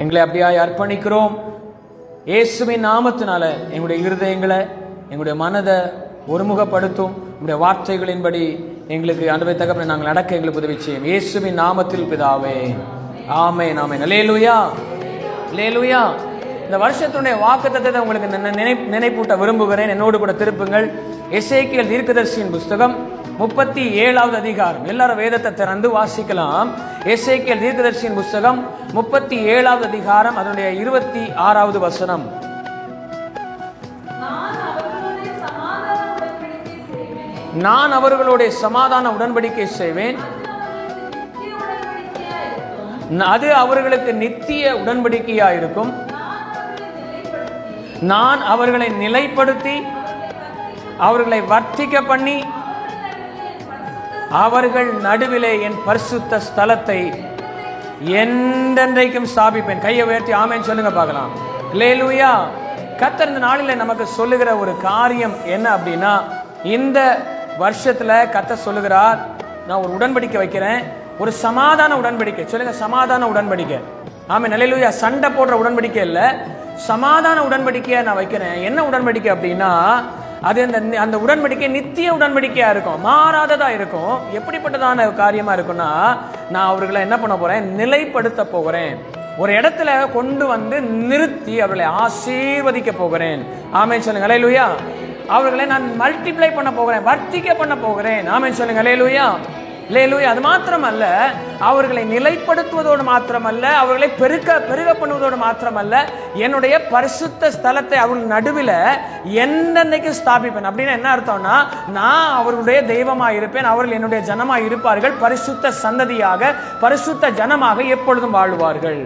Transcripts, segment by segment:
எங்களை அப்படியாய் அர்ப்பணிக்கிறோம். இயேசுவின் நாமத்தினால எங்களுடைய இருதயங்களை எங்களுடைய மனதை ஒருமுகப்படுத்தும். உங்களுடைய வார்த்தைகளின்படி எங்களுக்கு அன்பை தகவலை நாங்கள் நடக்க எங்களுக்கு உதவி செய்யும். இயேசுவின் நாமத்தில் பிதாவே. ஆமே நாமே லேலுயா லேலுயா இந்த வருஷத்துடைய வாக்குத்தத்தை உங்களுக்கு நினை- நினை நினைப்பூட்ட விரும்புகிறேன். என்னோடு கூட திருப்புங்கள். எசேக்கியல் தீர்க்கதர்சியின் புஸ்தகம் முப்பத்தி ஏழாவது அதிகாரம். எல்லாரும் வேதத்தை திறந்து வாசிக்கலாம். எசேக்கியல் தீர்க்கதர்சியின் புஸ்தகம் முப்பத்தி ஏழாவது அதிகாரம் அதனுடைய இருபத்தி ஆறாவது வசனம். நான் அவர்களுடைய சமாதான உடன்படிக்கை செய்வேன். அது அவர்களுக்கு நித்திய உடன்படிக்கையா இருக்கும் நான் அவர்களை நிலைப்படுத்தி அவர்களை வர்த்திக்க பண்ணி அவர்கள் நடுவிலே என் பரிசுத்த ஸ்தலத்தை என்றென்றைக்கும் ஸ்தாபிப்பேன். கையை உயர்த்தி ஆமேன்னு சொல்லுங்க பார்க்கலாம். லேலுயா கத்தர் இந்த நாளில் நமக்கு சொல்லுகிற ஒரு காரியம் என்ன அப்படின்னா இந்த வருஷத்தில் கத்த சொல்லுகிறார் நான் ஒரு உடன்படிக்கை வைக்கிறேன். ஒரு சமாதான உடன்படிக்கை. சொல்லுங்க சமாதான உடன்படிக்கை. ஆமாம் நிலையிலுயா சண்டை போடுற உடன்படிக்கை இல்லை. சமாதான உடன்படிக்கையை நான் வைக்கிறேன். என்ன உடன்படிக்கை அப்படின்னா அது அந்த அந்த உடன்படிக்கை நித்திய உடன்படிக்கையாக இருக்கும். மாறாததாக இருக்கும். எப்படிப்பட்டதான காரியமாக இருக்கும்னா நான் அவர்களை என்ன பண்ண போகிறேன் நிலைப்படுத்த போகிறேன். ஒரு இடத்துல கொண்டு வந்து நிறுத்தி அவர்களை ஆசீர்வதிக்க போகிறேன். ஆமே சொல்லுங்க. அலையலுயா அவர்களை நான் மல்டிப்ளை பண்ண போகிறேன். வர்த்திக்க பண்ண போகிறேன். ஆமே சொல்லுங்க. அலையலுயா லேலூயா அது மாத்திரமல்ல அவர்களை நிலைப்படுத்துவதோடு மாத்திரமல்ல அவர்களை பெருக்க பெருக பண்ணுவதோடு மாத்திரமல்ல என்னுடைய பரிசுத்த ஸ்தலத்தை அவர்கள் நடுவில் என்னன்னைக்கு ஸ்தாபிப்பேன்? அப்படின்னு என்ன அர்த்தம்னா நான் அவர்களுடைய தெய்வமாக இருப்பேன் அவர்கள் என்னுடைய ஜனமாக இருப்பார்கள் பரிசுத்த சந்ததியாக பரிசுத்த ஜனமாக எப்பொழுதும் வாழ்வார்கள்.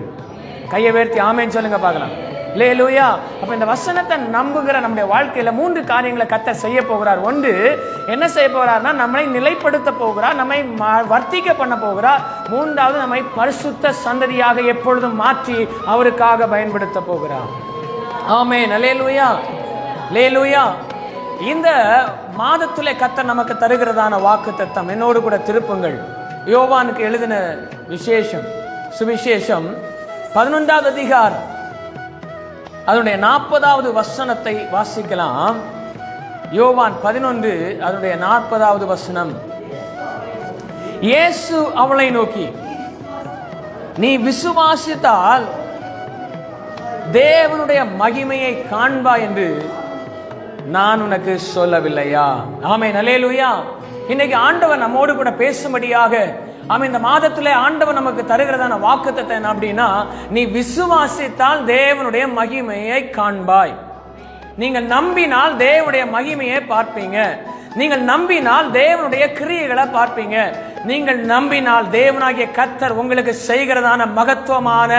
கையை வேர்த்தி ஆமேன்னு சொல்லுங்க பார்க்கலாம். லேலூயா. அப்ப இந்த வசனத்தை நம்புகிற நம்முடைய வாழ்க்கையில மூன்று காரியங்களை கத்த செய்ய போகிறார். ஒன்று என்ன செய்ய போகிறார்னா நம்மளை நிலைப்படுத்த போகிறார் நம்மை வர்த்திக்க பண்ண போகிறார். மூன்றாவது நம்மை பரிசுத்த சந்ததியாக எப்பொழுதும் மாற்றி அவருக்காக பயன்படுத்த போகிறார். ஆமே லேலூயா. லேலூயா. இந்த மாதத்திலே கத்த நமக்கு தருகிறதான வாக்கு தத்தம் என்னோடு கூட திருப்புங்கள். யோவானுக்கு எழுதின விசேஷம். சுவிசேஷம். பதினொன்றாவது அதிகாரம். அதனுடைய நாற்பதாவது வசனத்தை வாசிக்கலாம். யோவான் பதினொன்று அதனுடைய நாற்பதாவது வசனம். இயேசு அவளை நோக்கி நீ விசுவாசித்தால் தேவனுடைய மகிமையை காண்பா என்று நான் உனக்கு சொல்லவில்லையா? ஆமே நலேலுயா இன்னைக்கு ஆண்டவர் நம்மோடு கூட பேசும்படியாக ஆமாம் இந்த மாதத்தில் ஆண்டவர் நமக்கு தருகிறதான வாக்குத்தத்தை என்ன அப்படின்னா நீ விசுவாசித்தால் தேவனுடைய மகிமையை காண்பாய். நீங்கள் நம்பினால் தேவனுடைய மகிமையை பார்ப்பீங்க. நீங்கள் நம்பினால் தேவனுடைய கிரியைகளை பார்ப்பீங்க. நீங்கள் நம்பினால் தேவனாகிய கத்தர் உங்களுக்கு செய்கிறதான மகத்துவமான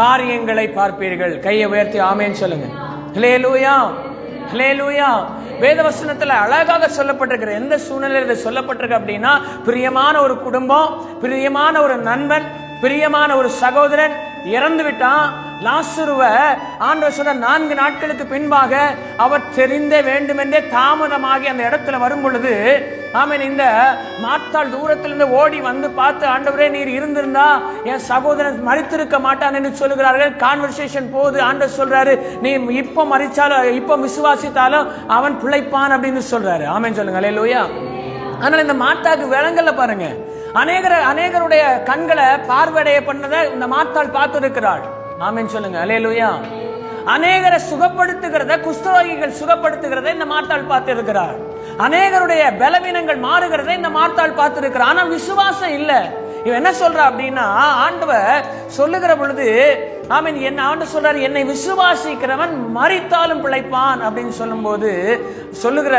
காரியங்களை பார்ப்பீர்கள். கையை உயர்த்தி ஆமேன்னு சொல்லுங்க. ஹலேலூயா ஹலேலூயா வேதவசனத்தில் அழகாக சொல்லப்பட்டிருக்கிற எந்த சூழ்நிலையில் சொல்லப்பட்டிருக்கு அப்படின்னா பிரியமான ஒரு குடும்பம் பிரியமான ஒரு நண்பன் பிரியமான ஒரு சகோதரன் இறந்து விட்டான். லாசுருவ ஆண்டவர் சொன்ன நான்கு நாட்களுக்கு பின்பாக அவர் தெரிந்த வேண்டுமென்றே தாமதமாகி அந்த இடத்துல வரும் பொழுது ஆமீன் இந்த மாத்தாள் தூரத்திலிருந்து ஓடி வந்து பார்த்து ஆண்டவரே நீர் இருந்திருந்தா என் சகோதரன் மறித்திருக்க மாட்டான் என்று சொல்லுகிறார்கள். கான்வர்சேஷன் போகுது. ஆண்டவர் சொல்றாரு நீ இப்போ மறிச்சாலும் இப்போ விசுவாசித்தாலும் அவன் பிழைப்பான் அப்படின்னு சொல்றாரு. ஆமென் சொல்லுங்க. அல்லேலூயா ஆனால் இந்த மாட்டாக்கு விலங்கல்ல பாருங்க. அநேகர அநேகருடைய கண்களை பார்வையடைய பண்ணதை இந்த மாத்தாள் பார்த்திருக்கிறாள். இருக்கிறாள் ஆமென் சொல்லுங்க. அலேலுயா அநேகரை சுகப்படுத்துகிறத குஸ்தரோகிகள் சுகப்படுத்துகிறத இந்த மாத்தாள் பார்த்திருக்கிறாள். அநேகருடைய பலவீனங்கள் மாறுகிறதை இந்த மாத்தாள் பார்த்திருக்கிறார் ஆனா விசுவாசம் இல்லை. இவன் என்ன சொல்றா அப்படின்னா ஆண்டவர் சொல்லுகிற பொழுது ஆமீன் என்ன ஆண்டு சொல்றாரு? என்னை விசுவாசிக்கிறவன் மறித்தாலும் பிழைப்பான் அப்படின்னு சொல்லும்போது சொல்லுகிற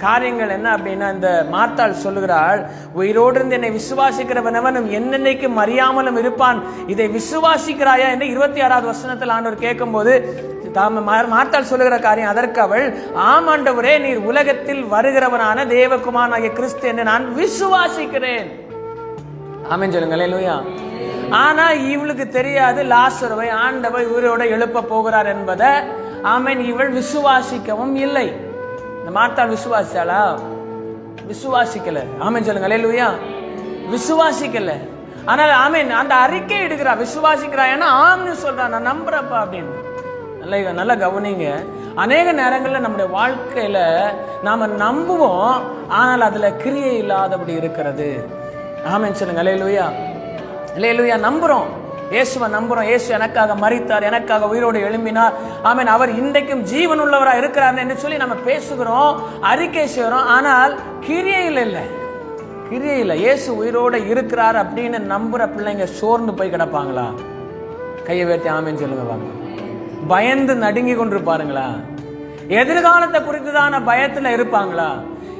காரியங்கள் என்ன அப்படின்னா இந்த மாத்தாள் சொல்லுகிறாள் உயிரோடு இருந்து என்னை விசுவாசிக்கிறவனவனும் என்னென்னைக்கு மறியாமலும் இருப்பான்? இதை விசுவாசிக்கிறாயா? என்று இருபத்தி ஆறாவது வசனத்தில் ஆண்டவர் கேட்கும்போது தாம மா- மாத்தாள் சொல்லுகிற காரியம் அதற்கு அவள் ஆமாண்டவரே நீர் உலகத்தில் வருகிறவனான தேவகுமாரனாகிய கிறிஸ்து என்று நான் விசுவாசிக்கிறேன். ஆமேன் சொல்லுங்களே லூயா ஆனா இவளுக்கு தெரியாது லாசருவை ஆண்டவை உயிரோட எழுப்ப போகிறார் என்பதை. ஆமேன் இவள் விசுவாசிக்கவும் இல்லை. இந்த மாத்தா விசுவாசிச்சாளா? விசுவாசிக்கல. ஆமேன் சொல்லுங்களே லூயா விசுவாசிக்கல. ஆனால் ஆமீன் அந்த அறிக்கை எடுக்கிறா விசுவாசிக்கிறா ஏன்னா ஆம்னு சொல்றா நான் நம்புறப்பா அப்படின்னு. நல்ல நல்லா கவனிங்க. அநேக நேரங்களில் நம்முடைய வாழ்க்கையில நாம நம்புவோம் ஆனால் அதுல கிரியை இல்லாதபடி இருக்கிறது. ஆமேன் சொல்லுங்க அலையலுயா அலையலுயா நம்புறோம். இயேசுவை நம்புறோம். இயேசு எனக்காக மறித்தார் எனக்காக உயிரோடு எழும்பினார். ஆமென் அவர் இன்றைக்கும் ஜீவன் உள்ளவரா இருக்கிறார் என்று சொல்லி நம்ம பேசுகிறோம் அறிக்கை செய்கிறோம். ஆனால் கிரியையில் இல்லை. கிரியையில் இயேசு உயிரோடு இருக்கிறார் அப்படின்னு நம்புற பிள்ளைங்க சோர்ந்து போய் கிடப்பாங்களா? கையை வேட்டி ஆமேன்னு சொல்லுங்க வாங்க. பயந்து நடுங்கி கொண்டு பாருங்களா எதிர்காலத்தை குறித்துதான பயத்துல இருப்பாங்களா?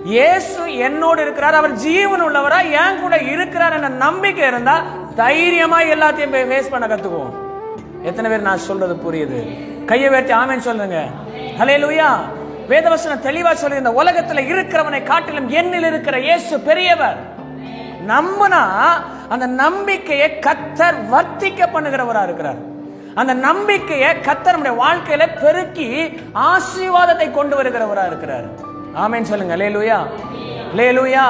இயேசு என்னோடு இருக்கிறார் அவர் ஜீவன் உள்ளவரா என் கூட இருக்கிறார் என்ற நம்பிக்கை இருந்தா தைரியமா எல்லாத்தையும் ஃபேஸ் பண்ண கத்துக்குவோம். எத்தனை பேர் நான் சொல்றது புரியுது? கையை வேட்டி ஆமேன்னு சொல்லுங்க. ஹலே லூயா வேதவசனம் தெளிவா சொல்லி இந்த உலகத்துல இருக்கிறவனை காட்டிலும் என்னில் இருக்கிற இயேசு பெரியவர். நம்புனா அந்த நம்பிக்கையை கத்தர் வர்த்திக்க பண்ணுகிறவரா இருக்கிறார். அந்த நம்பிக்கையை கத்தர் நம்முடைய வாழ்க்கையில பெருக்கி ஆசீர்வாதத்தை கொண்டு வருகிறவரா இருக்கிறார். ஆமென் சொல்லுங்க. லேலுயா லேலுயா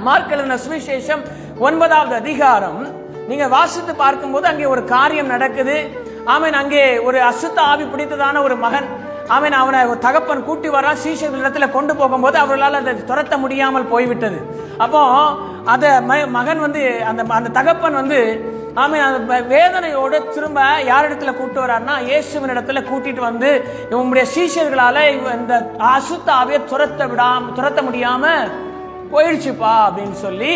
மார்க் எழுதின சுவிசேஷம் ஒன்பதாவது அதிகாரம். நீங்க வாசித்து பார்க்கும்போது அங்கே ஒரு காரியம் நடக்குது. ஆமேன் அங்கே ஒரு அசுத்த ஆவி பிடித்ததான ஒரு மகன். ஆமேன் அவனை ஒரு தகப்பன் கூட்டி வரா சீஷர்கள் இடத்துல கொண்டு போகும்போது அவர்களால் அதை துரத்த முடியாமல் போய்விட்டது. அப்போ அந்த ம- மகன் வந்து அந்த அந்த தகப்பன் வந்து ஆமென். அந்த வேதனையோடு திரும்ப யாரிடத்துல கூட்டு வர்றாருன்னா இயேசுவின் இடத்துல கூட்டிட்டு வந்து இவங்களுடைய சீஷர்களால இந்த அசுத்தாவே துரத்த விடாம துரத்த முடியாம போயிடுச்சுப்பா அப்படின்னு சொல்லி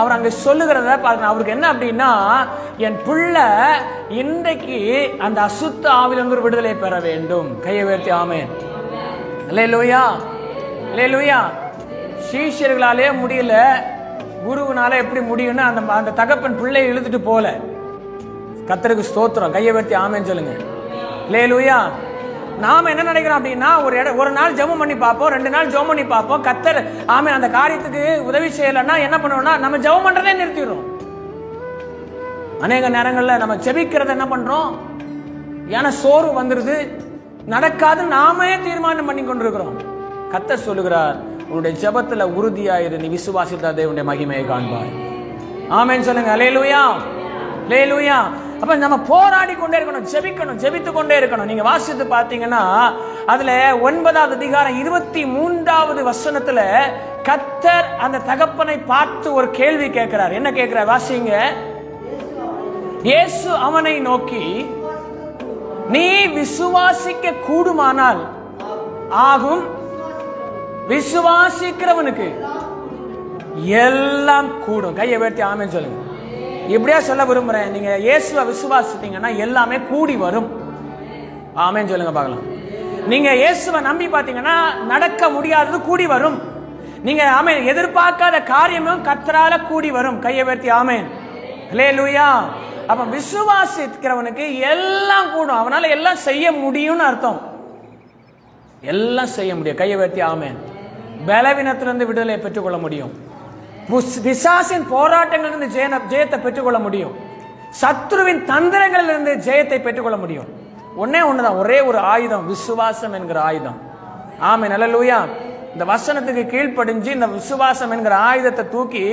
அவர் அங்கே சொல்லுகிறத பாருங்க. அவருக்கு என்ன அப்படின்னா என் பிள்ளை இன்றைக்கு அந்த அசுத்த ஆவிலிருந்து ஒரு விடுதலை பெற வேண்டும். கையை உயர்த்தி ஆமேன். லே லுய்யா சீஷர்களாலே முடியல. குருவினால எப்படி முடியும்னு அந்த அந்த தகப்பன் பிள்ளை இழுத்துட்டு போல. கத்தருக்கு ஸ்தோத்திரம். கையை வெட்டி ஆமேன்னு சொல்லுங்க. லேலுயா நாம என்ன நினைக்கிறோம் அப்படின்னா ஒரு இடம் ஒரு நாள் ஜெபம் பண்ணி பார்ப்போம் ரெண்டு நாள் ஜெபம் பண்ணி பார்ப்போம். கத்தர் ஆமே அந்த காரியத்துக்கு உதவி செய்யலைன்னா என்ன பண்ணுவோம்னா நம்ம ஜெபம் பண்றதே நிறுத்திடுறோம். அநேக நேரங்களில் நம்ம ஜெபிக்கிறத என்ன பண்றோம்? ஏன்னா சோறு வந்துருது. நடக்காது நாமே தீர்மானம் பண்ணி கொண்டிருக்கிறோம். கத்தர் சொல்லுகிறார் உன்னுடைய ஜெபத்துல உறுதியாயிரு. நீ விசுவாசித்தா தேவனுடைய மகிமையை காண்பாய். ஆமேன்னு சொல்லுங்க. அலையலுயா லேலுயா அப்ப நம்ம போராடி கொண்டே இருக்கணும். ஜெபிக்கணும். ஜெபித்து கொண்டே இருக்கணும். நீங்க வாசித்து பார்த்தீங்கன்னா அதுல ஒன்பதாவது அதிகாரம் இருபத்தி மூன்றாவது வசனத்துல கத்தர் அந்த தகப்பனை பார்த்து ஒரு கேள்வி கேட்கிறார். என்ன கேட்கிறார்? வாசிங்க. இயேசு அவனை நோக்கி நீ விசுவாசிக்க கூடுமானால் ஆகும். விசுவாசிக்கிறவனுக்கு எல்லாம் கூடும். கையை உயர்த்தி ஆமேன்னு சொல்லுங்க. இப்படியா சொல்ல விரும்புறேன். நீங்க இயேசுவை விசுவாசித்தீங்கன்னா எல்லாமே கூடி வரும். ஆமேன்னு சொல்லுங்க பார்க்கலாம். நீங்க இயேசுவை நம்பி பார்த்தீங்கன்னா நடக்க முடியாதது கூடி வரும். நீங்க ஆமென் எதிர்பார்க்காத காரியமும் கத்தரால கூடி வரும். கையை உயர்த்தி லே லூயா அப்ப விசுவாசிக்கிறவனுக்கு எல்லாம் கூடும். அவனால எல்லாம் செய்ய முடியும்னு அர்த்தம். எல்லாம் செய்ய முடியும். கையை உயர்த்தி ஆமேன். பலவீனத்திலிருந்து விடுதலை பெற்றுக்கொள்ள முடியும். விசாசின் பிசாசின் போராட்டங்களிலிருந்து ஜெயன ஜெயத்தை பெற்றுக்கொள்ள முடியும். சத்ருவின் தந்திரங்களிலிருந்து ஜெயத்தை பெற்றுக்கொள்ள முடியும். ஒன்னே ஒண்ணுதான் ஒரே ஒரு ஆயுதம் விசுவாசம் என்கிற ஆயுதம். ஆமை நல்லலூயா இந்த வசனத்துக்கு கீழ்ப்படிஞ்சு இந்த விசுவாசம் என்கிற ஆயுதத்தை தூக்கி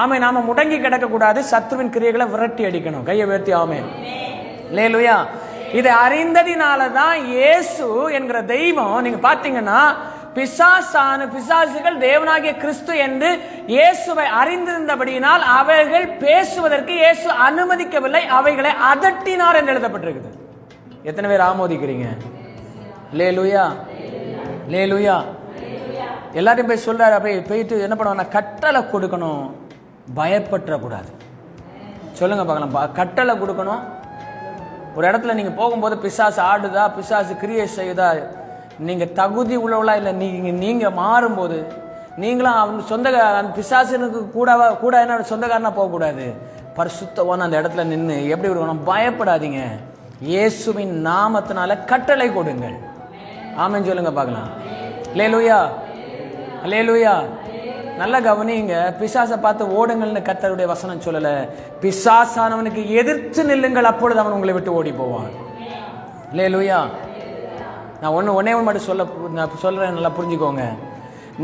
ஆமை நாம முடங்கி கிடக்க கூடாது சத்ருவின் கிரியைகளை விரட்டி அடிக்கணும். கையை உயர்த்தி ஆமே லேலுயா இதை அறிந்ததினால தான் இயேசு என்கிற தெய்வம் நீங்க பாத்தீங்கன்னா பிசாசான பிசாசுகள் தேவனாகிய கிறிஸ்து என்று இயேசுவை அறிந்திருந்தபடியினால் அவைகள் பேசுவதற்கு இயேசு அனுமதிக்கவில்லை அவைகளை அதட்டினார் என்று எழுதப்பட்டிருக்குது. எத்தனை பேர் ஆமோதிக்கிறீங்க? லே லூயா லே லூயா எல்லாரையும் போய் சொல்றாரு போய் போயிட்டு என்ன பண்ணுவோம் கட்டளை கொடுக்கணும். பயப்பற்றக்கூடாது. சொல்லுங்க பார்க்கலாம். கட்டளை கொடுக்கணும். ஒரு இடத்துல நீங்கள் போகும்போது பிசாசு ஆடுதா? பிசாசு கிரியேட் செய்யுதா? நீங்கள் தகுதி உள்ளவளா இல்லை நீங்கள் நீங்கள் மாறும்போது நீங்களும் அவன் சொந்த அந்த பிசாசனுக்கு கூட கூட என்ன சொந்தக்காரனா போகக்கூடாது. பரிசுத்தவான அந்த இடத்துல நின்று எப்படி இருக்கணும் பயப்படாதீங்க. இயேசுவின் நாமத்தினால கட்டளை கொடுங்கள். ஆமன் சொல்லுங்க பார்க்கலாம். லே லூயா லே லூயா நல்ல கவனிங்க. பிசாசை பார்த்து ஓடுங்கள்னு கத்தருடைய வசனம் சொல்லலை. பிசாசானவனுக்கு எதிர்த்து நில்லுங்கள் அப்பொழுது அவன் உங்களை விட்டு ஓடி போவான். லே லூயா நான் ஒன்று ஒன்னே ஒன்று மட்டும் சொல்ல நான் சொல்கிறேன் நல்லா புரிஞ்சுக்கோங்க.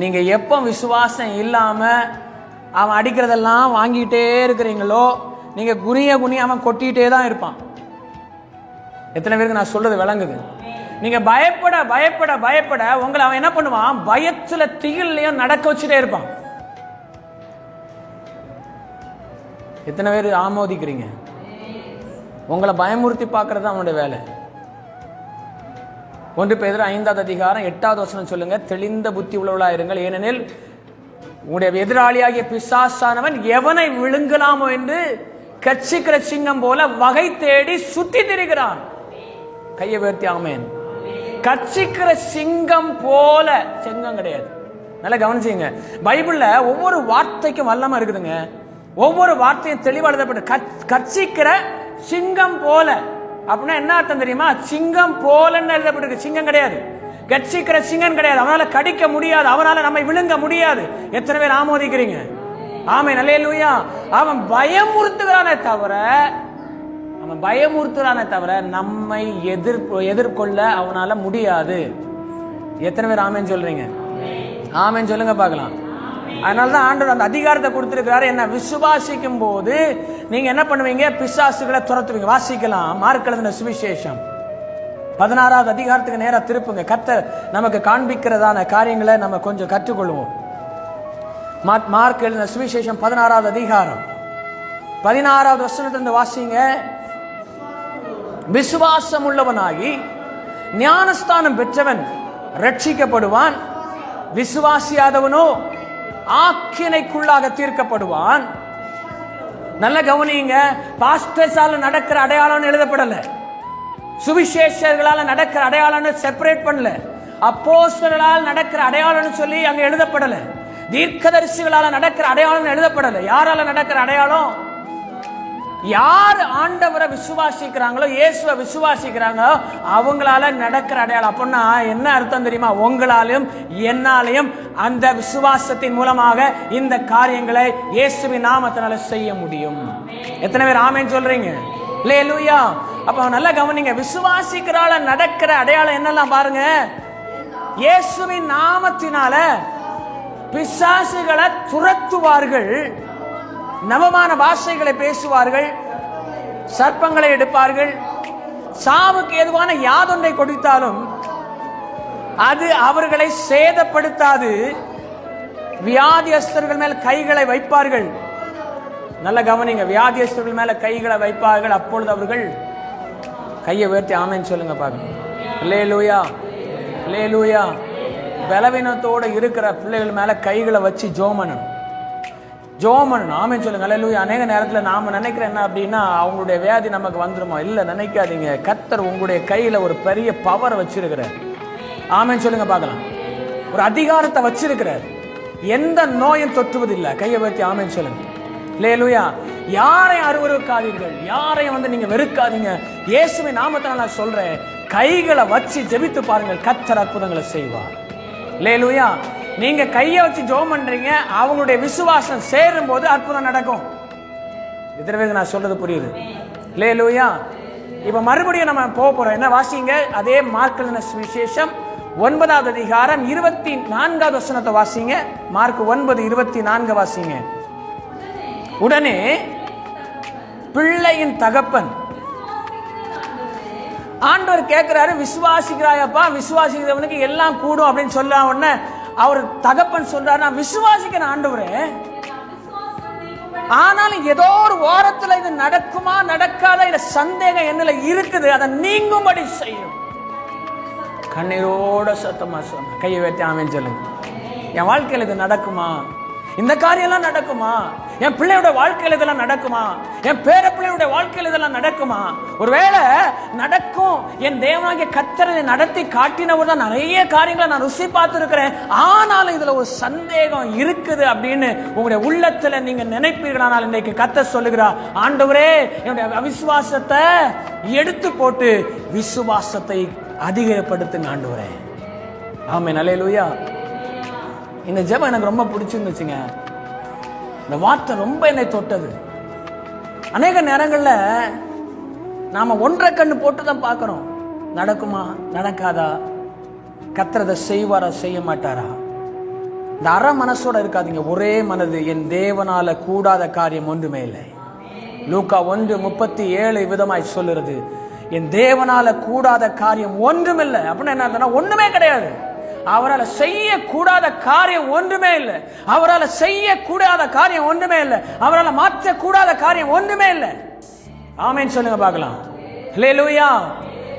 நீங்கள் எப்போ விசுவாசம் இல்லாமல் அவன் அடிக்கிறதெல்லாம் வாங்கிட்டே இருக்கிறீங்களோ நீங்கள் குனிய குனி அவன் கொட்டிகிட்டே தான் இருப்பான். எத்தனை பேருக்கு நான் சொல்கிறது விளங்குது? நீங்கள் பயப்பட பயப்பட பயப்பட உங்களை அவன் என்ன பண்ணுவான்? பயத்தில் திகில்லையும் நடக்க வச்சுட்டே இருப்பான். எத்தனை பேர் ஆமோதிக்கிறீங்க? உங்களை பயமுறுத்தி பார்க்கறது அவனுடைய வேலை. ஒன்று பேர் ஐந்தாவது அதிகாரம் எட்டாவது வசனம் சொல்லுங்க. தெளிந்த புத்தி உள்ளவளா இருங்கள். ஏனெனில் உங்களுடைய எதிராளியாகிய பிசாசானவன் எவனை விழுங்கலாமோ என்று கட்சிக்கிற சிங்கம் போல வகை தேடி சுத்தி திரிகிறான். கையை உயர்த்தி ஆமேன். கட்சிக்கிற சிங்கம் போல சிங்கம் கிடையாது. நல்லா கவனிச்சிங்க. பைபிள்ல ஒவ்வொரு வார்த்தைக்கும் வல்லமா இருக்குதுங்க. ஒவ்வொரு வார்த்தையும் தெளிவாக எழுதப்பட்டு கட்சிக்கிற சிங்கம் போல அப்படின்னா என்ன அர்த்தம் தெரியுமா? சிங்கம் போலன்னு எழுதப்பட்டிருக்கு. சிங்கம் கிடையாது. கட்சிக்கிற சிங்கம் கிடையாது. அவனால கடிக்க முடியாது. அவனால நம்மை விழுங்க முடியாது. எத்தனை பேர் ஆமோதிக்கிறீங்க? ஆமை நல்லே லூயா அவன் பயமுறுத்துகிறானே தவிர அவன் பயமுறுத்துறானே தவிர நம்மை எதிர் எதிர்கொள்ள அவனால முடியாது. எத்தனை பேர் ஆமைன்னு சொல்றீங்க? ஆமைன்னு சொல்லுங்க பார்க்கலாம். அதனால தான் ஆண்டவர் அந்த அதிகாரத்தை கொடுத்துருக்கிறாரு. என்ன? விசுவாசிக்கும் போது நீங்க என்ன பண்ணுவீங்க? பிசாசுகளை துரத்துவீங்க. வாசிக்கலாம். மார்க் எழுதின சுவிசேஷம். பதினாறாவது அதிகாரத்துக்கு நேரா திருப்புங்க. கத்த நமக்கு காண்பிக்கிறதான காரியங்களை நம்ம கொஞ்சம் கற்றுக்கொள்வோம். மார்க் மார்க் எழுதின சுவிசேஷம் பதினாறாவது அதிகாரம். பதினாறாவது வசனத்திலிருந்து வாசிங்க. விசுவாசம் உள்ளவனாகி ஞானஸ்தானம் பெற்றவன் ரட்சிக்கப்படுவான். விசுவாசியாதவனோ ஆக்கினைக்குள்ளாக தீர்க்கப்படுவான். நல்ல கவனிங்க பாஸ்டர்ஸால நடக்கிற அடையாளம் எழுதப்படல. சுவிசேஷர்களால நடக்கிற அடையாளம்னு செப்பரேட் பண்ணல. அப்போஸ்டர்களால் நடக்கிற அடையாளம்னு சொல்லி அங்க எழுதப்படல. தீர்க்கதரிசிகளால நடக்கிற அடையாளம் எழுதப்படல. யாரால நடக்கிற அடையாளம்? யார் ஆண்டவரை விசுவாசிக்கிறாங்களோ இயேசுவை விசுவாசிக்கிறாங்களோ அவங்களால நடக்கிற அடையாளம். அப்படின்னா என்ன அர்த்தம் தெரியுமா? உங்களாலையும் என்னாலையும் அந்த விசுவாசத்தின் மூலமாக இந்த காரியங்களை இயேசுவின் நாமத்தினால செய்ய முடியும். எத்தனை பேர் ஆமேன்னு சொல்றீங்க? லே லூயா அப்ப நல்லா கவனிங்க விசுவாசிக்கிறால நடக்கிற அடையாளம் என்னெல்லாம் பாருங்க. இயேசுவின் நாமத்தினால பிசாசுகளை துரத்துவார்கள். நவமான பாஷைகளை பேசுவார்கள் சர்ப்பங்களை எடுப்பார்கள். சாவுக்கு எதுவான யாதொன்றை கொடுத்தாலும் அது அவர்களை சேதப்படுத்தாது. வியாதியஸ்தர்கள் மேல் கைகளை வைப்பார்கள். நல்ல கவனிங்க வியாதியஸ்தர்கள் மேல கைகளை வைப்பார்கள். அப்பொழுது அவர்கள் கையை உயர்த்தி ஆமேன்னு சொல்லுங்க பாருங்க லே லூயா லே லூயா பலவீனத்தோடு இருக்கிற பிள்ளைகள் மேல கைகளை வச்சு ஜோமனும் ஜோம் ஜோமன் ஆமே சொல்லுங்க. அல்லேலூயா. அநேக நேரத்தில் நாம நினைக்கிறேன் என்ன அப்படின்னா அவங்களுடைய வியாதி நமக்கு வந்துடுமா இல்லை நினைக்காதீங்க. கத்தர் உங்களுடைய கையில் ஒரு பெரிய பவரை வச்சிருக்கிறார். ஆமேன்னு சொல்லுங்க பார்க்கலாம். ஒரு அதிகாரத்தை வச்சிருக்கிறார். எந்த நோயும் தொற்றுவதில்லை. கையை பற்றி ஆமேன்னு சொல்லுங்க. இல்லையா யாரையும் அருவருக்காதீர்கள்? யாரையும் வந்து நீங்கள் வெறுக்காதீங்க? இயேசுவின் நாமத்தை நான் சொல்கிறேன் கைகளை வச்சு ஜெபித்து பாருங்கள். கத்தர் அற்புதங்களை செய்வார். இல்லையா நீங்க கையை வச்சு ஜோம் பண்றீங்க அவங்களுடைய விசுவாசம் சேரும் போது அற்புதம் நடக்கும். இத்தனை பேருக்கு நான் சொல்றது புரியுது. லே லூயா இப்ப மறுபடியும் நம்ம போக போறோம். என்ன வாசிங்க? அதே மார்க்கலின விசேஷம் ஒன்பதாவது அதிகாரம் இருபத்தி நான்காவது வசனத்தை வாசிங்க. மார்க் ஒன்பது இருபத்தி நான்கு வாசிங்க. உடனே பிள்ளையின் தகப்பன். ஆண்டவர் கேட்கிறாரு விசுவாசிக்கிறாயப்பா விசுவாசிக்கிறவனுக்கு எல்லாம் கூடும் அப்படின்னு சொல்ல உடனே அவர் தகப்பன் சொல்றாரு நான் விசுவாசிக்கிறேன் ஆண்டவரே. ஆனாலும் ஏதோ ஒரு ஓரத்துல இது நடக்குமா நடக்காத இல்ல சந்தேகம் என்னல இருக்குது அதை நீங்கும்படி செய்யும். கண்ணீரோட சத்தமா சொன்ன கையை வைத்து ஆமேன்னு சொல்லுங்க. என் வாழ்க்கையில் இது நடக்குமா? இந்த காரியம்லாம் நடக்குமா? என் பிள்ளையோட வாழ்க்கையில் இதெல்லாம் நடக்குமா? என் பேர பிள்ளையோட வாழ்க்கையில் இதெல்லாம் நடக்குமா? ஒருவேளை நடக்கும். என் தேவனாகிய கத்தரை நடத்தி காட்டினவர் தான் நிறைய காரியங்களை நான் ருசி பார்த்துருக்கிறேன். ஆனாலும் இதில் ஒரு சந்தேகம் இருக்குது அப்படின்னு உங்களுடைய உள்ளத்தில் நீங்கள் நினைப்பீர்களானால் இன்றைக்கு கத்த சொல்லுகிறா ஆண்டவரே என்னுடைய அவிசுவாசத்தை எடுத்து போட்டு விசுவாசத்தை அதிகப்படுத்துங்க ஆண்டவரே. ஆமே நல்லேலூயா இந்த ஜெபம் எனக்கு ரொம்ப பிடிச்சிருந்துச்சுங்க இந்த வார்த்தை ரொம்ப என்னை தொட்டது. அநேக நேரங்களில் நாம ஒன்றை கண்ணு போட்டு தான் பார்க்குறோம். நடக்குமா? நடக்காதா? கத்துறதை செய்வாரா? செய்ய மாட்டாரா? இந்த அற மனசோட இருக்காதீங்க. ஒரே மனது. என் தேவனால கூடாத காரியம் ஒன்றுமே இல்லை. லூக்கா ஒன்று முப்பத்தி ஏழு விதமாய் சொல்லுறது என் தேவனால கூடாத காரியம் ஒன்றுமில்லை அப்படின்னு என்ன அர்த்தம்னா ஒண்ணுமே கிடையாது. அவரால் செய்யக்கூடாத காரியம் ஒன்றுமே இல்லை. அவரால் செய்யக்கூடாத காரியம் ஒன்றுமே இல்லை. அவரால் மாற்றக்கூடாத காரியம் ஒன்றுமே இல்லை. ஆமேன்னு சொல்லுங்க பார்க்கலாம். ஹalleluya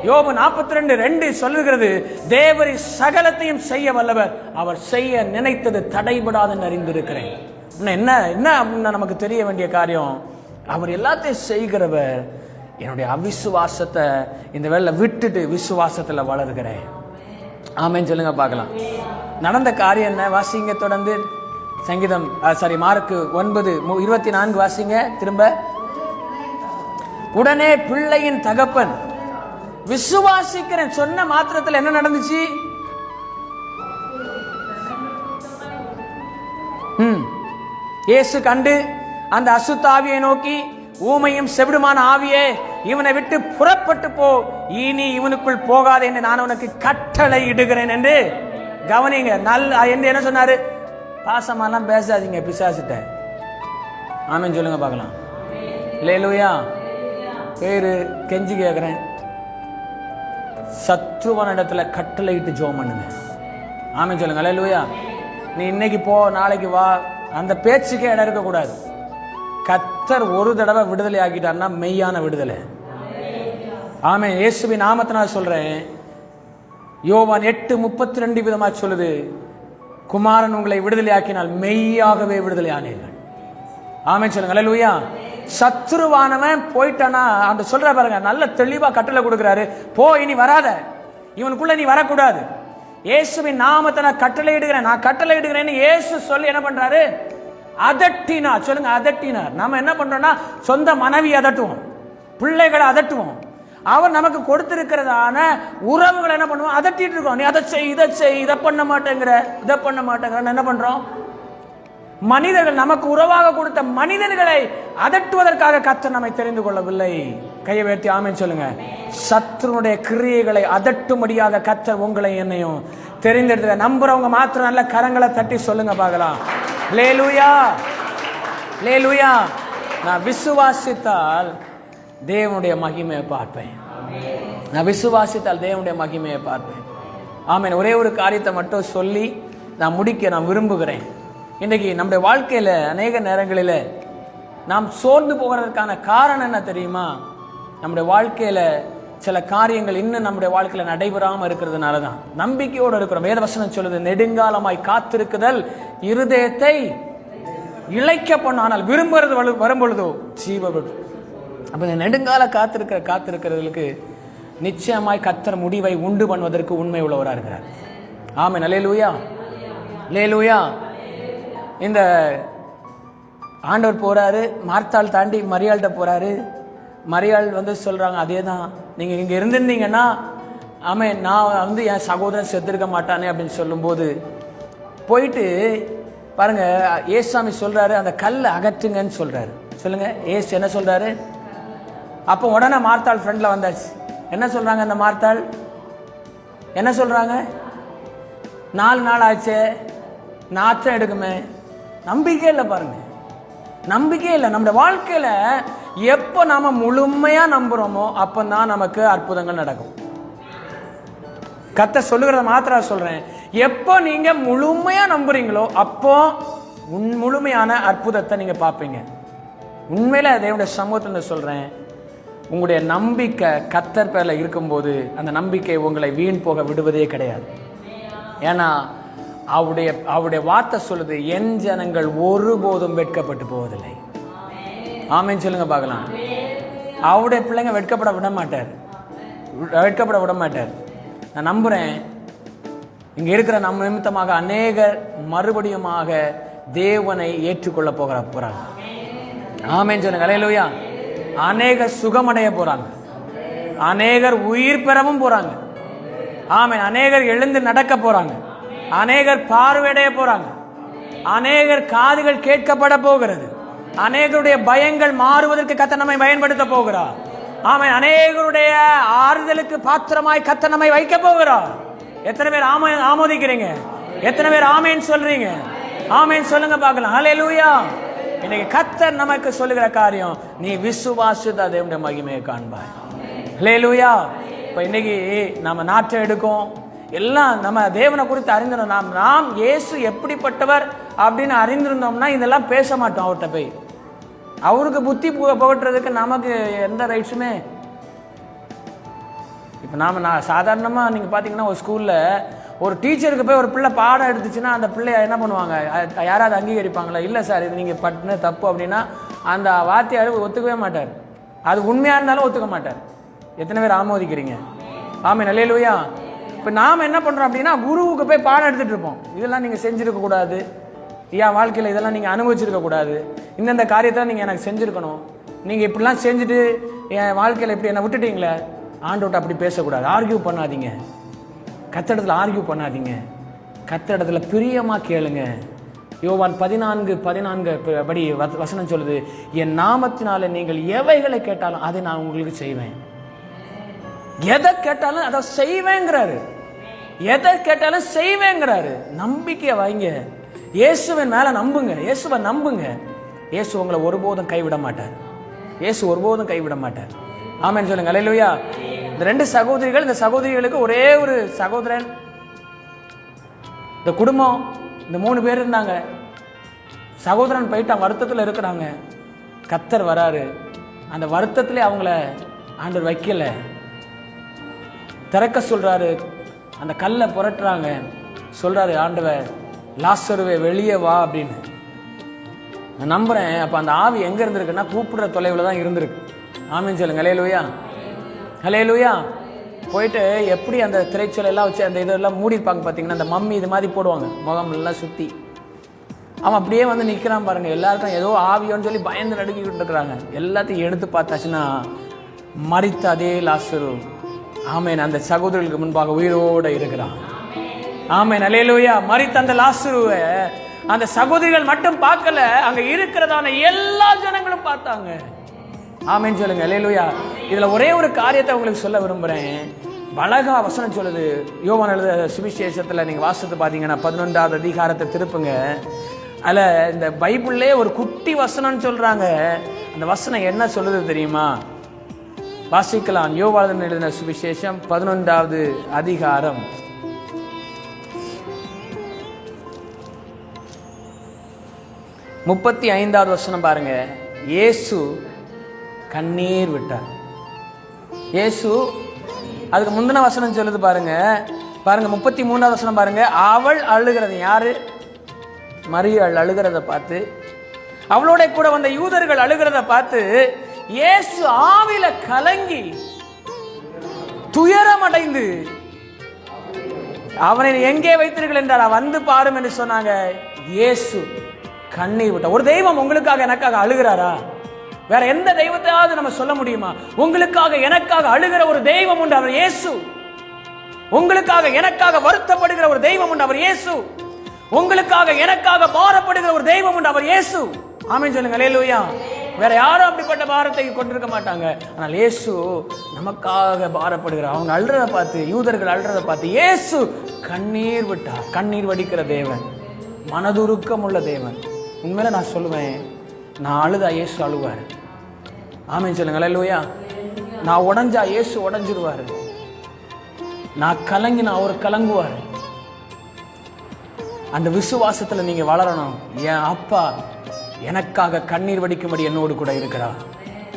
யோபு 42 ரெண்டு ரெண்டு சொல்லுகிறது தேவரி சகலத்தையும் செய்ய வல்லவர். அவர் செய்ய நினைத்தது தடைபடாதுன்னு அறிந்திருக்கிறேன். இன்னும் என்ன என்ன அப்படின்னா நமக்கு தெரிய வேண்டிய காரியம்? அவர் எல்லாத்தையும் செய்கிறவர். என்னுடைய அவிசுவாசத்தை இந்த வேலை விட்டுட்டு விசுவாசத்தில் வளர்கிறேன். ஆமைன்னு சொல்லுங்க பார்க்கலாம். நடந்த காரியம் என்ன? வாசிங்க தொடர்ந்து. சங்கீதம் சாரி மார்க்கு ஒன்பது மு- இருபத்தி நான்கு வாசிங்க திரும்ப. உடனே பிள்ளையின் தகப்பன் விசுவாசிக்கிறேன் சொன்ன மாத்திரத்தில் என்ன நடந்துச்சு? ம். இயேசு கண்டு அந்த அசுத்தாவியை நோக்கி ஊமையும் செவிடுமான ஆவியே இவனை விட்டு புறப்பட்டு போ. இனி இவனுக்குள் போகாதே என்று நான் உனக்கு கட்டளை இடுகிறேன் என்று கவனிங்க நல்ல என்ன சொன்னாரு? பாசமாலாம் பேசாதீங்க பிசாசிட்ட. ஆமென் சொல்லுங்க பார்க்கலாம். லேலுயா பேரு கெஞ்சி கேட்குறேன் சத்துவன இடத்துல கட்டளையிட்டு ஜோம் பண்ணுங்க. ஆமென் சொல்லுங்க. லேலுயா நீ இன்னைக்கு போ நாளைக்கு வா. அந்த பேச்சுக்கே இடம் இருக்கக்கூடாது. கர்த்தர் ஒரு தடவை விடுதலை ஆக்கிட்டார்னா மெய்யான விடுதலை. ஆமென். நாமத்தை நான் சொல்றேன். யோவான் எட்டு முப்பத்தி ரெண்டு விதமா சொல்லுது. குமாரன் உங்களை விடுதலை ஆக்கினால் மெய்யாகவே விடுதலை ஆனீர்கள் ஆமே சொல்லுங்க. அல்லேலூயா சத்துருவானவன் போயிட்டானா? அந்த சொல்ற பாருங்க. நல்ல தெளிவா கட்டளை கொடுக்குறாரு. போ இனி வராத. இவனுக்குள்ள நீ வரக்கூடாது. இயேசுவின் நாமத்தை நான் கட்டளை இடுகிறேன் நான் கட்டளை இடுகிறேன்னு இயேசு சொல்லி என்ன பண்றாரு? அதட்டினார் சொல்லுங்க அதட்டினார் நம்ம என்ன பண்றோம்னா சொந்த மனைவி அதட்டுவோம். பிள்ளைகளை அதட்டுவோம். அவர் நமக்கு கொடுத்திருக்கிறதான உறவுகளை என்ன பண்ணுவோம்? அதட்டிட்டு இருக்கோம். நீ அதை செய் இதை செய் இதை பண்ண மாட்டேங்கிற இதை பண்ண மாட்டேங்கிற என்ன பண்றோம்? மனிதர்கள் நமக்கு உறவாக கொடுத்த மனிதர்களை அதட்டுவதற்காக கத்தர் நம்மை தெரிந்து கொள்ளவில்லை. கையை உயர்த்தி ஆமென் சொல்லுங்க. சத்துருடைய கிரியைகளை அதட்டும்படியாக கத்தர் உங்களை என்னையும் தெரிந்தெடுத்த நம்புறவங்க மாத்திரம் நல்ல கரங்களை தட்டி சொல்லுங்க பார்க்கலாம். லேலுயா லேலுயா நான் விசுவாசித்தால் தேவனுடைய மகிமையை பார்ப்பேன். நான் விசுவாசித்தால் தேவனுடைய மகிமையை பார்ப்பேன். ஆமேன். ஒரே ஒரு காரியத்தை மட்டும் சொல்லி நான் முடிக்க நான் விரும்புகிறேன். இன்றைக்கி நம்முடைய வாழ்க்கையில் அநேக நேரங்களில் நாம் சோர்ந்து போகிறதுக்கான காரணம் என்ன தெரியுமா? நம்முடைய வாழ்க்கையில் சில காரியங்கள் இன்னும் நம்முடைய வாழ்க்கையில் நடைபெறாமல் இருக்கிறதுனால தான் நம்பிக்கையோடு இருக்கிறோம். வேதவசனம் சொல்லுது நெடுங்காலமாய் காத்திருக்குதல் இருதயத்தை இழைக்க பண்ண. ஆனால் விரும்புறது வரும்பொழுதோ ஜீவ அப்போ இந்த நெடுங்கால காத்திருக்கிற காத்திருக்கிறவர்களுக்கு நிச்சயமாய் கத்தர் முடிவை உண்டு பண்ணுவதற்கு உண்மை உள்ளவராக இருக்கிறார். லூயா லே லூயா இந்த ஆண்டவர் போகிறாரு மார்த்தாள் தாண்டி மரியாள்கிட்ட போகிறாரு மரியாள் வந்து சொல்கிறாங்க அதே தான் நீங்கள் இங்கே இருந்திருந்தீங்கன்னா ஆமே நான் வந்து என் சகோதரன் செத்துருக்க மாட்டானே அப்படின்னு சொல்லும்போது போயிட்டு பாருங்க ஏசாமி சொல்கிறாரு அந்த கல்லை அகற்றுங்கன்னு சொல்கிறாரு சொல்லுங்கள் ஏசு என்ன சொல்கிறாரு அப்போ உடனே மார்த்தாள் ஃப்ரெண்டில் வந்தாச்சு. என்ன சொல்கிறாங்க அந்த மார்த்தாள்? என்ன சொல்கிறாங்க நாலு நாள் ஆச்சே நாற்றம் எடுக்குமே. நம்பிக்கை இல்லை பாருங்கள் நம்பிக்கை இல்லை. நம்ம வாழ்க்கையில் எப்போ நாம நம்புகிறோமோ அப்போ தான் நமக்கு அற்புதங்கள் நடக்கும். கத்த சொல்லுகிறத மாத்திரா சொல்கிறேன் எப்போ நீங்கள் முழுமையாக நம்புறீங்களோ அப்போ உன் முழுமையான அற்புதத்தை நீங்கள் பார்ப்பீங்க. உண்மையில் தேவனுடைய சமூகத்தில் சொல்கிறேன் உங்களுடைய நம்பிக்கை கத்தர் பேரில் இருக்கும்போது அந்த நம்பிக்கை உங்களை வீண் போக விடுவதே கிடையாது. ஏன்னா அவருடைய அவருடைய வார்த்தை சொல்லுது என் ஜனங்கள் ஒருபோதும் வெட்கப்பட்டு போவதில்லை. ஆமைன்னு சொல்லுங்க பார்க்கலாம். அவருடைய பிள்ளைங்க வெட்கப்பட விட மாட்டார். வெட்கப்பட விட மாட்டார். நான் நம்புகிறேன் இங்கே இருக்கிற நம்ம நிமித்தமாக அநேகர் மறுபடியுமாக தேவனை ஏற்றுக்கொள்ள போகிற போகிறாங்க ஆமைன்னு சொல்லுங்க. அலையலூயா அநேகர் சுகமடைய போகிறாங்க அநேகர் உயிர் பெறவும் போகிறாங்க ஆமை அநேகர் எழுந்து நடக்க போகிறாங்க அநேகர் பார்வையடைய போகிறாங்க அநேகர் காதுகள் கேட்கப்பட போகிறது. அநேகருடைய பயங்கள் மாறுவதற்கு கத்த நம்மை பயன்படுத்த போகிறார். ஆமை அநேகருடைய ஆறுதலுக்கு பாத்திரமாய் கத்த நம்மை வைக்க போகிறார். எத்தனை பேர் ஆம ஆமோதிக்கிறீங்க? எத்தனை பேர் ஆமேன்னு சொல்றீங்க? ஆமேன்னு சொல்லுங்க பார்க்கலாம். ஹalleluya இன்னைக்கு கத்தர் நமக்கு சொல்லுகிற காரியம் நீ விசுவாசித்த தேவனுடைய மகிமையை காண்பாய். லூயா இப்போ இன்னைக்கு நம்ம நாற்றம் எடுக்கும். எல்லாம் நம்ம தேவனை குறித்து அறிந்திருந்தோம். நாம் நாம் இயேசு எப்படிப்பட்டவர் அப்படின்னு அறிந்திருந்தோம்னா இதெல்லாம் பேச மாட்டோம் அவர்கிட்ட போய். அவருக்கு புத்தி புகட்டுறதுக்கு நமக்கு எந்த ரைட்ஸுமே இப்போ நாம் நான் சாதாரணமாக நீங்கள் பார்த்தீங்கன்னா ஒரு ஸ்கூலில் ஒரு டீச்சருக்கு போய் ஒரு பிள்ளை பாடம் எடுத்துச்சுன்னா அந்த பிள்ளைய என்ன பண்ணுவாங்க? யாராவது அங்கீகரிப்பாங்களா? இல்லை சார் இது நீங்கள் பட்டின தப்பு அப்படின்னா அந்த வாத்தியார் ஒத்துக்கவே மாட்டார். அது உண்மையாக இருந்தாலும் ஒத்துக்க மாட்டார். எத்தனை பேர் ஆமோதிக்கிறீங்க? ஆமே நல்லையிலுயா இப்போ நாம் என்ன பண்ணுறோம் அப்படின்னா குருவுக்கு போய் பாடம் எடுத்துகிட்டு இருப்போம். இதெல்லாம் நீங்கள் செஞ்சுருக்கக்கூடாது என் வாழ்க்கையில் இதெல்லாம் நீங்கள் அனுபவிச்சிருக்க கூடாது? இந்தந்த காரியத்தை நீங்கள் எனக்கு செஞ்சுருக்கணும். நீங்கள் இப்படிலாம் செஞ்சுட்டு என் வாழ்க்கையில் இப்படி என்னை விட்டுட்டீங்களே? ஆண்டோட்ட அப்படி பேசக்கூடாது. ஆர்கியூ பண்ணாதீங்க. கத்தடத்தில் ஆர்கியூ பண்ணாதீங்க. கத்தடத்தில் பிரியமாக கேளுங்க. யோவான் பதினான்கு பதினான்கு படி வசனம் சொல்லுது என் நாமத்தினால நீங்கள் எவைகளை கேட்டாலும் அதை நான் உங்களுக்கு செய்வேன். எதை கேட்டாலும் அதை செய்வேங்கிறாரு. எதை கேட்டாலும் செய்வேங்கிறாரு. நம்பிக்கையை வைங்க. இயேசுவின் மேல நம்புங்க. இயேசுவை நம்புங்க. இயேசு உங்களை ஒருபோதும் கைவிட மாட்டார். இயேசு ஒருபோதும் கைவிட மாட்டார். ஆமென்னு சொல்லுங்க. அலையிலுயா இந்த ரெண்டு சகோதரிகள் இந்த சகோதரிகளுக்கு ஒரே ஒரு சகோதரன். இந்த குடும்பம் இந்த மூணு பேர் இருந்தாங்க. சகோதரன் போயிட்டான் வருத்தத்தில் இருக்கிறாங்க. கத்தர் வராரு. அந்த வருத்தத்திலே அவங்கள ஆண்டவர் வைக்கல. திறக்க சொல்றாரு. அந்த கல்லை புரட்டுறாங்க. சொல்றாரு ஆண்டவர் லாசருவே வெளியே வா அப்படின்னு. நான் நம்புறேன். அப்போ அந்த ஆவி எங்க இருந்திருக்குன்னா கூப்பிடுற தொலைவில் தான் இருந்திருக்கு. ஆமின்னு சொல்லுங்க. ஹலேலுயா ஹலேலுயா போயிட்டு எப்படி அந்த திரைச்சல் எல்லாம் வச்சு அந்த இதெல்லாம் மூடிருப்பாங்க பார்த்தீங்கன்னா அந்த மம்மி இது மாதிரி போடுவாங்க. முகம் எல்லாம் சுற்றி அவன் அப்படியே வந்து நிற்கிறான் பாருங்கள் எல்லாருக்கும் ஏதோ ஆவியோன்னு சொல்லி பயந்து நடுக்கிக்கிட்டு இருக்கிறாங்க. எல்லாத்தையும் எடுத்து பார்த்தாச்சுன்னா மறித்த அதே லாசரு. ஆமேன். அந்த சகோதரர்களுக்கு முன்பாக உயிரோடு இருக்கிறான். ஆமேன் அலேலூயா மரித்த அந்த லாசுருவை அந்த சகோதரிகள் மட்டும் பார்க்கல அங்க இருக்கிறதான எல்லா ஜனங்களும் பார்த்தாங்க. ஆமேன்னு சொல்லுங்க அலேலூயா இதுல ஒரே ஒரு காரியத்தை உங்களுக்கு சொல்ல விரும்புறேன். அழகா வசனம் சொல்லுது. யோவான் எழுத சுவிசேஷத்தில் நீங்கள் வாசித்து பார்த்தீங்கன்னா பதினொன்றாவது அதிகாரத்தை திருப்புங்க. அதில் இந்த பைபிள்லே ஒரு குட்டி வசனம்னு சொல்கிறாங்க அந்த வசனம் என்ன சொல்லுது தெரியுமா? வாசிக்கலாம். யோவாளன் எழுதின சுவிசேஷம் பதினொன்றாவது அதிகாரம். முப்பத்தி ஐந்தாவது வசனம் பாருங்க. இயேசு கண்ணீர் விட்டார். இயேசு அதுக்கு முந்தின வசனம் சொல்லுது பாருங்க. பாருங்க முப்பத்தி மூணாவது வசனம் பாருங்க. அவள் அழுகிறது யாரு? மரியாள் அழுகிறத பார்த்து அவளோட கூட வந்த யூதர்கள் அழுகிறத பார்த்து இயேசு ஆவில கலங்கி துயரம் அடைந்து அவனை எங்கே வைத்தீர்கள் என்றார். வந்து பாரும் என்று சொன்னாங்க இயேசு. கண்ணீர் விட்ட ஒரு தெய்வம் உங்களுக்காக எனக்காக அழுகிறாரா? வேற எந்த தெய்வத்தையாவது நம்ம சொல்ல முடியுமா? உங்களுக்காக எனக்காக அழுகிற ஒரு தெய்வம் உண்டு அவர் இயேசு. உங்களுக்காக எனக்காக வருத்தப்படுகிற ஒரு தெய்வம் உண்டு அவர் இயேசு. உங்களுக்காக எனக்காக பாரப்படுகிற ஒரு தெய்வம் உண்டு அவர் இயேசு. ஆமென் சொல்லுங்க அல்லேலூயா வேற யாரும் அப்படிப்பட்ட பாரத்தை கொண்டிருக்க மாட்டாங்க. ஆனால் இயேசு நமக்காக பாரப்படுகிறார். அவங்க அழுறத பார்த்து யூதர்கள் அழுறத பார்த்து இயேசு கண்ணீர் விட்டார். கண்ணீர் வடிக்கிற தேவன் மனதுருக்கம் உள்ள தேவன். உண்மையில நான் சொல்லுவேன் நான் அழுதா இயேசு அழுவார். ஆமென் சொல்லுங்க இல்லையா நான் உடஞ்சா இயேசு உடஞ்சிருவார் நான் கலங்கினா அவர் கலங்குவார். அந்த விசுவாசத்தில் நீங்கள் வளரணும். என் அப்பா எனக்காக கண்ணீர் வடிக்கும்படி என்னோடு கூட இருக்கிறார்.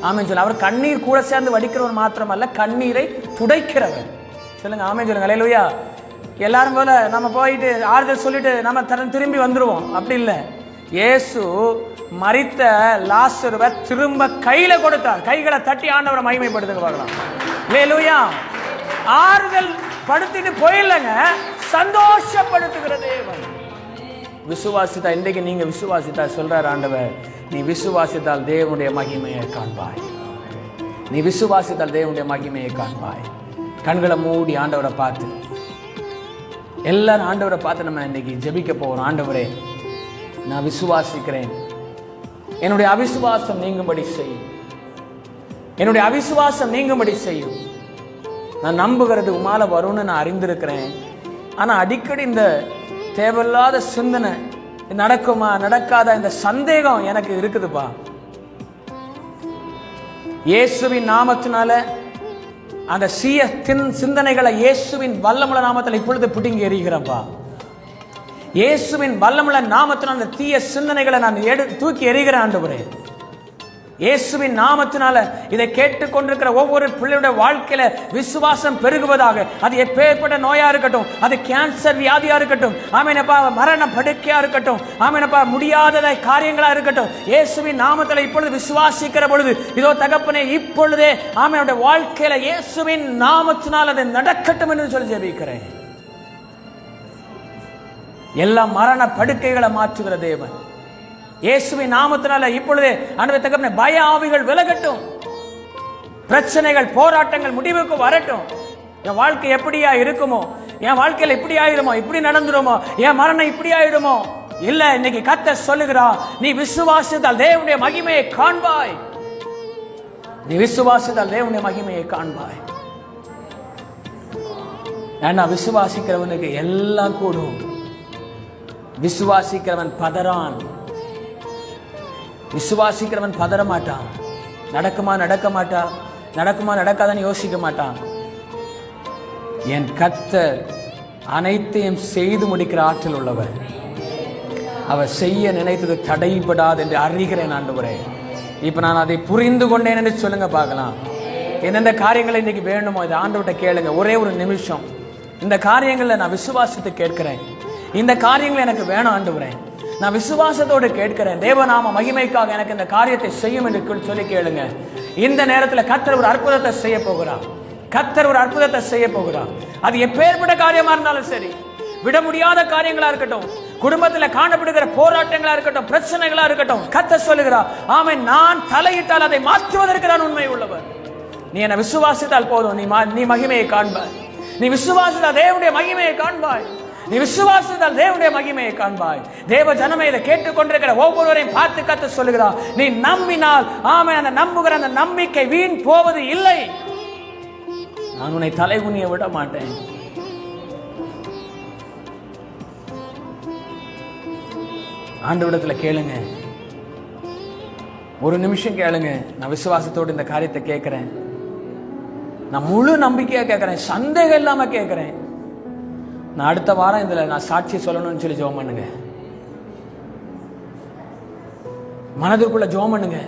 ஆமென் சொல்ல அவர் கண்ணீர் கூட சேர்ந்து வடிக்கிறவர் மாத்திரமல்ல கண்ணீரை துடைக்கிறவர். சொல்லுங்க ஆமென் சொல்லுங்க அலையலுயா எல்லாரும் போல நம்ம போயிட்டு ஆறுதல் சொல்லிட்டு நம்ம தரம் திரும்பி வந்துடுவோம் அப்படி இல்லை. இயேசு மறித்த லாசருவை திரும்ப கையில கொடுத்தார். கைகளை தட்டி ஆண்டவரை மகிமைப்படுத்துங்க பார்க்கலாம். லூயா ஆறுதல் படுத்திட்டு போயிடலங்க சந்தோஷப்படுத்துகிறதே தேவன். விசுவாசித்தா இன்றைக்கு நீங்க விசுவாசித்தா சொல்றார் ஆண்டவர் நீ விசுவாசித்தால் தேவனுடைய மகிமையை காண்பாய். நீ விசுவாசித்தால் தேவனுடைய மகிமையை காண்பாய். கண்களை மூடி ஆண்டவரை பார்த்து. எல்லாரும் ஆண்டவரை பார்த்து நம்ம இன்னைக்கு ஜெபிக்க போகிறோம் ஆண்டவரே நான் விசுவாசிக்கிறேன். என்னுடைய அவிசுவாசம் நீங்கும்படி செய்யும். என்னுடைய அவிசுவாசம் நீங்கும்படி செய்யும். நான் நம்புகிறது உமால வரும்னு நான் அறிந்திருக்கிறேன். ஆனால் அடிக்கடி இந்த தேவையில்லாத சிந்தனை நடக்குமா நடக்காத இந்த சந்தேகம் எனக்கு இருக்குதுப்பா. இயேசுவின் நாமத்தினால அந்த சீய தின் சிந்தனைகளை இயேசுவின் வல்லமுள்ள நாமத்தில் இப்பொழுது பிடுங்கி எறிகிறப்பா இயேசுவின் வல்லமுள்ள நாமத்தினால் அந்த தீய சிந்தனைகளை நான் எடு தூக்கி எறிகிறேன் ஆண்டவரே. இயேசுவின் நாமத்தினால இதை கேட்டுக்கொண்டிருக்கிற ஒவ்வொரு பிள்ளையுடைய வாழ்க்கையில விசுவாசம் பெருகுவதாக. அது எப்பேற்பட்ட நோயா இருக்கட்டும் அது கேன்சர் வியாதியா இருக்கட்டும் ஆமீனப்பா மரண படுக்கையா இருக்கட்டும் ஆமீனப்பா முடியாத காரியங்களா இருக்கட்டும் இயேசுவின் நாமத்தில் இப்பொழுது விசுவாசிக்கிற பொழுது இதோ தகப்பனே இப்பொழுதே ஆமையோட வாழ்க்கையில இயேசுவின் நாமத்தினால் அது நடக்கட்டும் என்று சொல்லி ஜெபிக்கிறேன். எல்லா மரண படுக்கைகளை மாற்றுகிற தேவன். இயேசுவின் நாமத்தினால இப்பொழுதே அனுபவ தகப்பனே பய ஆவிகள் விலகட்டும். பிரச்சனைகள் போராட்டங்கள் முடிவுக்கு வரட்டும். என் வாழ்க்கை எப்படியா இருக்குமோ என் வாழ்க்கையில இப்படி ஆயிடுமோ இப்படி நடந்துருமோ என் மரணம் இப்படி ஆயிடுமோ இல்ல இன்னைக்கு கத்த சொல்லுகிறா நீ விசுவாசித்தால் தேவனுடைய மகிமையை காண்பாய். நீ விசுவாசித்தால் தேவனுடைய மகிமையை காண்பாய். ஏன்னா விசுவாசிக்கிறவனுக்கு எல்லாம் கூடும். விசுவாசிக்கிறவன் பதறான். விசுவாசிக்கிறவன் பதற மாட்டான். நடக்குமா நடக்க மாட்டா? நடக்குமா நடக்காதான்னு யோசிக்க மாட்டான். என் கத்தர் அனைத்தையும் செய்து முடிக்கிற ஆற்றல் உள்ளவர். அவர் செய்ய நினைத்தது தடைபடாது என்று அறிகிறேன் ஆண்டவரே. இப்ப நான் அதை புரிந்து கொண்டேன் என்று சொல்லுங்க பார்க்கலாம். என்னென்ன காரியங்கள் இன்னைக்கு வேணுமோ இதை ஆண்டவர்கிட்ட கேளுங்க. ஒரே ஒரு நிமிஷம். இந்த காரியங்களை நான் விசுவாசத்தை கேட்கிறேன். இந்த காரியங்கள் எனக்கு வேணும் ஆண்டவரே. நான் விசுவாசத்தோடு கேட்கிறேன். தேவநாம மகிமைக்காக எனக்கு இந்த காரியத்தை செய்யும் என்று சொல்லி கேளுங்க. இந்த நேரத்தில் கத்தர் ஒரு அற்புதத்தை செய்ய போகிறார் கத்தர் ஒரு அற்புதத்தை செய்ய போகிறார் அது எப்பேற்பட்ட காரியமா இருந்தாலும் சரி விட முடியாத காரியங்களா இருக்கட்டும் குடும்பத்தில் காணப்படுகிற போராட்டங்களா இருக்கட்டும் பிரச்சனைகளா இருக்கட்டும் கத்த சொல்லுகிறா ஆமை நான் தலையிட்டால் அதை மாற்றுவதற்கு நான் உண்மை உள்ளவர். நீ என்னை விசுவாசித்தால் போதும். நீ மா- நீ மகிமையை காண்பாய். நீ விசுவாசித்தால் தேவனுடைய மகிமையை காண்பாய். நீ விசுவாசத்தால் தேவனுடைய மகிமையை காண்பாய். தேவ ஜனமே இதை கேட்டுக்கொண்டிருக்கிற ஒவ்வொருவரையும் பார்த்து கத்து சொல்லுகிறார் நீ நம்பினால் ஆமை அந்த நம்புகிற அந்த நம்பிக்கை வீண் போவது இல்லை. நான் உன்னை தலைகுனிய விட மாட்டேன். ஆண்டு விடத்தில் கேளுங்க. ஒரு நிமிஷம் கேளுங்க. நான் விசுவாசத்தோடு இந்த காரியத்தை கேட்கிறேன். நான் முழு நம்பிக்கையாக கேட்குறேன். சந்தேகம் இல்லாமல் கேட்குறேன். நான் அடுத்த வாரம் இதில் நான் சாட்சி சொல்லணும்னு சொல்லி ஜோம் பண்ணுங்க. மனதிற்குள்ள ஜோம் பண்ணுங்க.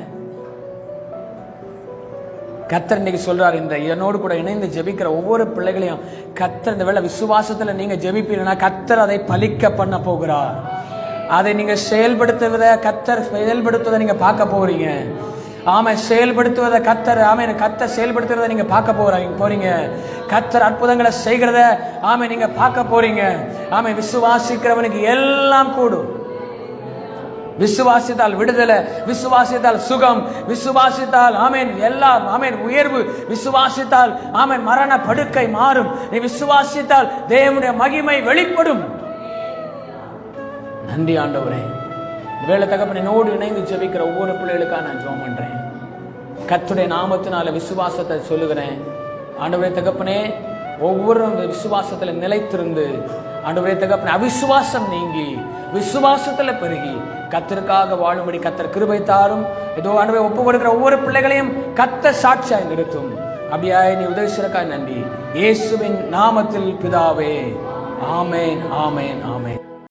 கத்தர் இன்னைக்கு சொல்றாரு இந்த என்னோடு கூட இணைந்து ஜெபிக்கிற ஒவ்வொரு பிள்ளைகளையும் கத்தர் இந்த வேலை விசுவாசத்துல நீங்க ஜெபிப்பீங்கன்னா கத்தர் அதை பலிக்க பண்ண போகிறார். அதை நீங்க செயல்படுத்துவதை கத்தர் செயல்படுத்துவதை நீங்க பார்க்க போறீங்க. ஆமை செயல்படுத்துவதை கத்தர் ஆமை கத்த செயல்படுத்துறதை நீங்க பார்க்க போறீங்க போறீங்க. கத்தர் அற்புதங்களை செய்கிறத ஆமை நீங்க பார்க்க போறீங்க. ஆமை விசுவாசிக்கிறவனுக்கு எல்லாம் கூடும். விசுவாசித்தால் விடுதலை விசுவாசித்தால் சுகம் விசுவாசித்தால் ஆமேன் எல்லாம் ஆமேன் உயர்வு. விசுவாசித்தால் ஆமேன் மரண படுக்கை மாறும். நீ விசுவாசித்தால் தேவனுடைய மகிமை வெளிப்படும். நன்றி ஆண்டவரே. வேலை தகப்பனோடு இணைந்து ஜெபிக்கிற ஒவ்வொரு பிள்ளைகளுக்காக நான் ஜோம் பண்ணுறேன் கத்துடைய நாமத்தினால விசுவாசத்தை சொல்லுகிறேன். ஆண்டவரே தகப்பனே ஒவ்வொரு விசுவாசத்தில் நிலைத்திருந்து ஆண்டவரே தகப்பனே அவிசுவாசம் நீங்கி விசுவாசத்துல பெருகி கத்தருக்காக வாழும்படி கத்தர் கிருபை தாரும். ஏதோ ஆண்டவரே ஒப்பு கொடுக்கிற ஒவ்வொரு பிள்ளைகளையும் கத்த சாட்சியாய் நிறுத்தும். அப்படியாய் நீ உதவி சிறக்காய் நன்றி. இயேசுவின் நாமத்தில் பிதாவே. ஆமேன் ஆமேன் ஆமேன்.